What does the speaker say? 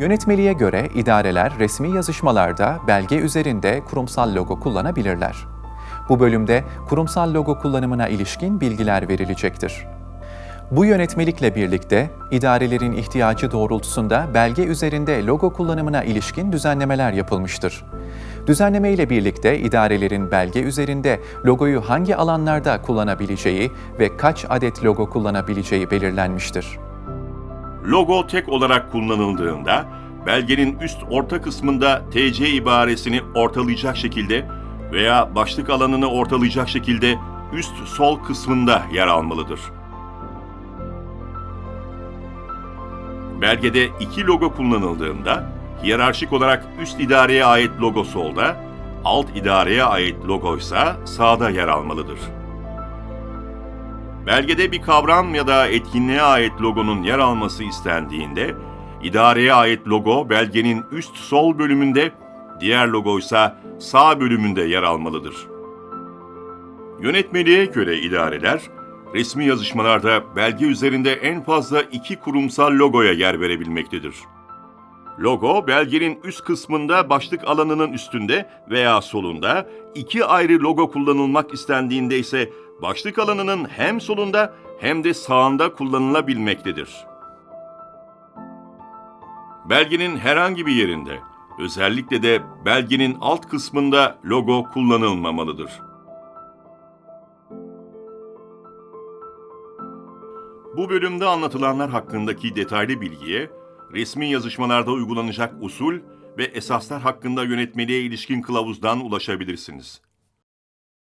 Yönetmeliğe göre idareler resmi yazışmalarda belge üzerinde kurumsal logo kullanabilirler. Bu bölümde kurumsal logo kullanımına ilişkin bilgiler verilecektir. Bu yönetmelikle birlikte idarelerin ihtiyacı doğrultusunda belge üzerinde logo kullanımına ilişkin düzenlemeler yapılmıştır. Düzenleme ile birlikte idarelerin belge üzerinde logoyu hangi alanlarda kullanabileceği ve kaç adet logo kullanabileceği belirlenmiştir. Logo tek olarak kullanıldığında belgenin üst orta kısmında TC ibaresini ortalayacak şekilde veya başlık alanını ortalayacak şekilde üst sol kısmında yer almalıdır. Belgede iki logo kullanıldığında hiyerarşik olarak üst idareye ait logo solda, alt idareye ait logo ise sağda yer almalıdır. Belgede bir kavram ya da etkinliğe ait logonun yer alması istendiğinde, idareye ait logo belgenin üst sol bölümünde, diğer logo ise sağ bölümünde yer almalıdır. Yönetmeliğe göre idareler, resmi yazışmalarda belge üzerinde en fazla iki kurumsal logoya yer verebilmektedir. Logo, belgenin üst kısmında başlık alanının üstünde veya solunda, iki ayrı logo kullanılmak istendiğinde ise başlık alanının hem solunda hem de sağında kullanılabilmektedir. Belgenin herhangi bir yerinde, özellikle de belgenin alt kısmında logo kullanılmamalıdır. Bu bölümde anlatılanlar hakkındaki detaylı bilgiye, resmi yazışmalarda uygulanacak usul ve esaslar hakkında yönetmeliğe ilişkin kılavuzdan ulaşabilirsiniz.